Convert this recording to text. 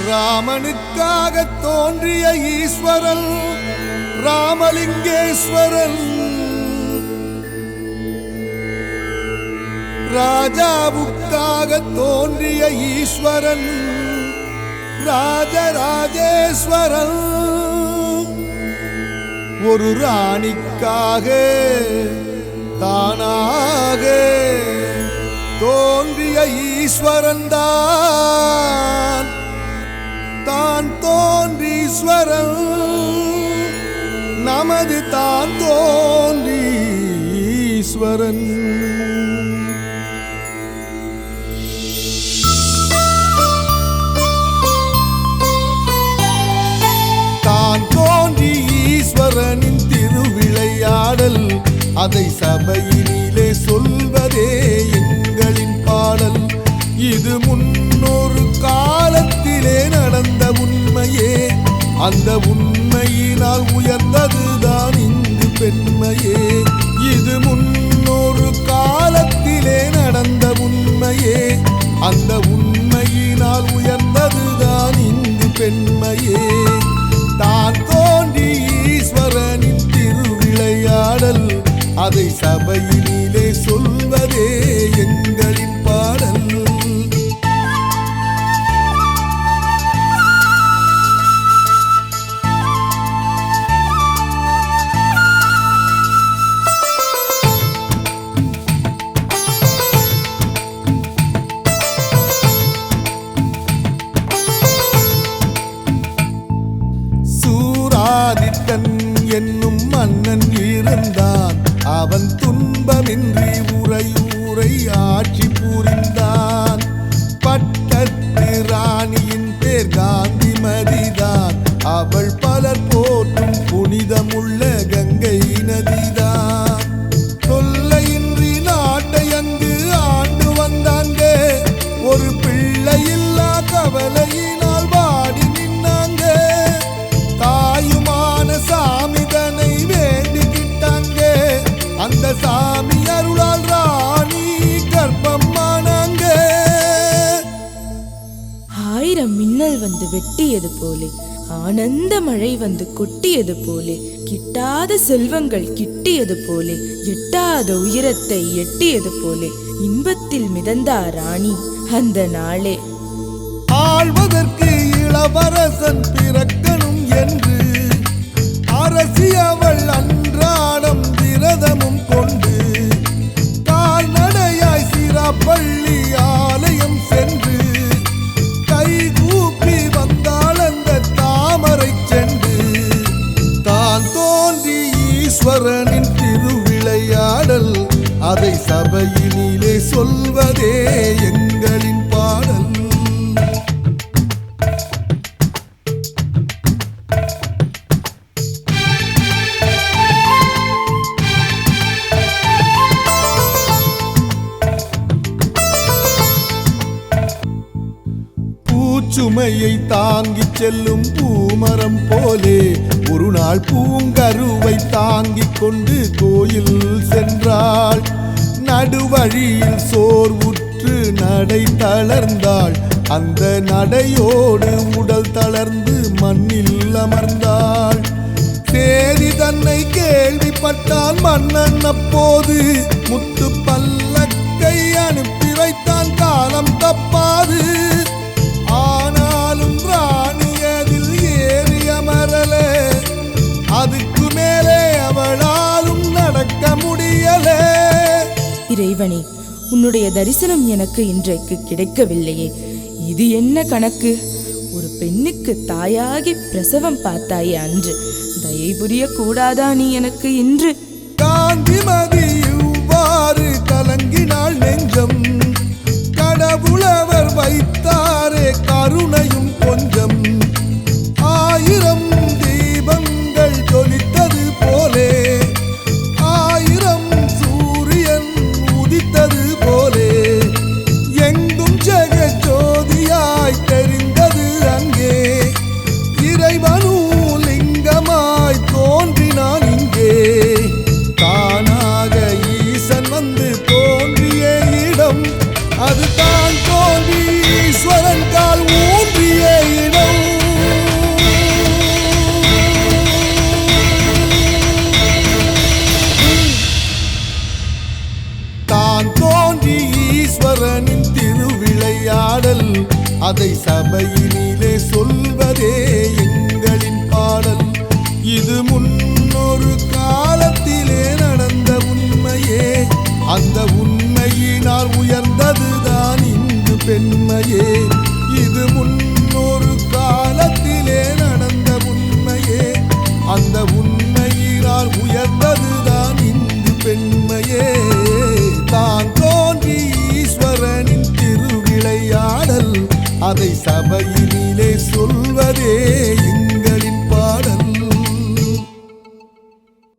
ராமனுக்காக தோன்றிய ஈஸ்வரன் ராமலிங்கேஸ்வரன். ராஜாவுக்காக தோன்றிய ஈஸ்வரன் ராஜராஜேஸ்வரன். ஒரு ராணிக்காக தானாக தோன்றிய ஈஸ்வரன் தான். தான் தோன்றீஸ்வரன் நமது தான் தோன்றீஸ்வரன் தான் தோன்றி ஈஸ்வரனின் திருவிளையாடல் அதை சபையினிலே சொல்வதே எங்களின் பாடல். இது முன் காலத்திலே நடந்த உண்மையே அந்த உண்மையினால் உயர்ந்ததுதான் இங்கு பெண்மையே. இது முன்னொரு காலத்திலே நடந்த உண்மையே அந்த உண்மையினால் உயர்ந்ததுதான் இங்கு பெண்மையே. தான் தோன்றி ஈஸ்வரனின் திருவிளையாடல் அதை சபையில் ஆதித்தன் என்னும் மன்னன் இருந்தான். அவன் துன்பமின்றி உரையூரை ஆட்சி புரிந்தான். பட்டத்து ராணியின் பேர் காந்திமதிதான். அவள் பலர் போற்றும் புனிதமுள்ள வந்து வெட்டியது போலே. ஆனந்த மழை வந்து கொட்டியது போலே. கிட்டாத செல்வங்கள் கிட்டியது போலே. எட்டாத உயரத்தை எட்டியது போலே. இன்பத்தில் மிதந்தா ராணி அந்த நாளே. ஆழ்வதற்கு இளவரசன் பிறக்கணும் என்று அரசி அவள் அன்றாடம் விரதமும் கொண்டு ஈஸ்வரனின் திருவிளையாடல் அதை சபையினிலே சொல்வதே எங்களின் சுமையை தாங்கிச் செல்லும் பூமரம் போலே ஒரு நாள் பூங்கருவை தாங்கிக் கொண்டு கோயில் சென்றாள். நடுவழியில் சோர்வுற்று நடை தளர்ந்தாள். அந்த நடையோடு உடல் தளர்ந்து மண்ணில் அமர்ந்தாள். சேதி தன்னை கேள்விப்பட்டான் மன்னன் அப்போது முத்து பல்லக்கை அனுப்பி வைத்தான் காலம் தப்பாது. இறைவனே உன்னுடைய தரிசனம் எனக்கு இன்றைக்கு கிடைக்கவில்லையே. இது என்ன கணக்கு? ஒரு பெண்ணுக்கு தாயாகி பிரசவம் பார்த்தாயே அன்று. தயை புரிய கூடாதா நீ எனக்கு இன்று? காந்திமதி! பாதை சபையினிலே அதை சபையினிலே சொல்வதே